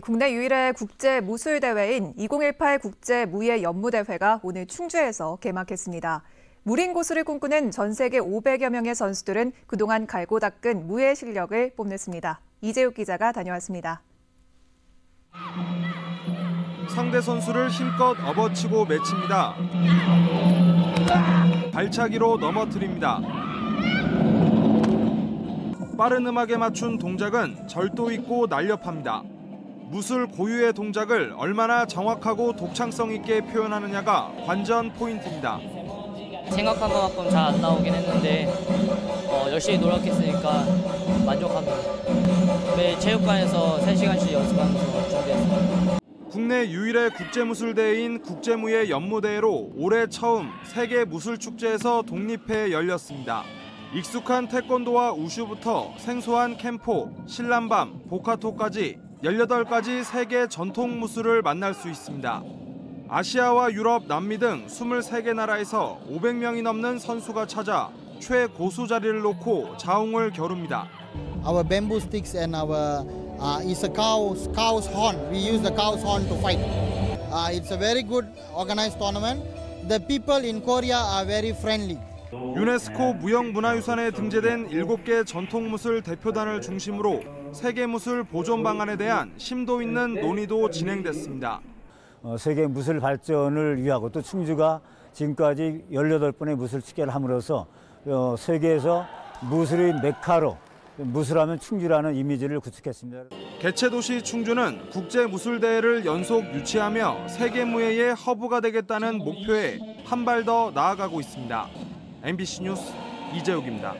국내 유일의 국제 무술 대회인 2018 국제 무예 연무 대회가 오늘 충주에서 개막했습니다. 무린 고수를 꿈꾸는 전 세계 500여 명의 선수들은 그동안 갈고 닦은 무예 실력을 뽐냈습니다. 이재욱 기자가 다녀왔습니다. 상대 선수를 힘껏 업어치고 맺힙니다. 발차기로 넘어뜨립니다. 빠른 음악에 맞춘 동작은 절도 있고 날렵합니다. 무술 고유의 동작을 얼마나 정확하고 독창성 있게 표현하느냐가 관전 포인트입니다. 생각한 것만큼 잘 안 나오긴 했는데 어, 열심히 노력했으니까 만족합니다. 매일 체육관에서 3시간씩 연습하면서 준비했습니다. 국내 유일의 국제무술대회인 국제무예 연무대회로 올해 처음 세계 무술축제에서 독립해 열렸습니다. 익숙한 태권도와 우슈부터 생소한 캠포, 신람밤, 보카토까지 18가지 세계 전통 무술을 만날 수 있습니다. 아시아와 유럽, 남미 등 23개 나라에서 500명이 넘는 선수가 찾아 최고수 자리를 놓고 자웅을 겨룹니다. Our bamboo sticks and our uh, is a cow's cow's horn. We use the cow's horn to fight. Uh, it's a very good organized tournament. The people in Korea are very friendly. 유네스코 무형문화유산에 등재된 7개 전통무술 대표단을 중심으로 세계무술 보존 방안에 대한 심도 있는 논의도 진행됐습니다. 어, 세계 무술 발전을 위하고 또 충주가 지금까지 18번의 무술 축제를 함으로써 어, 세계에서 무술의 메카로 무술하면 충주라는 이미지를 구축했습니다. 개최 도시 충주는 국제 무술 대회를 연속 유치하며 세계 무예의 허브가 되겠다는 목표에 한 발 더 나아가고 있습니다. MBC 뉴스 이재욱입니다.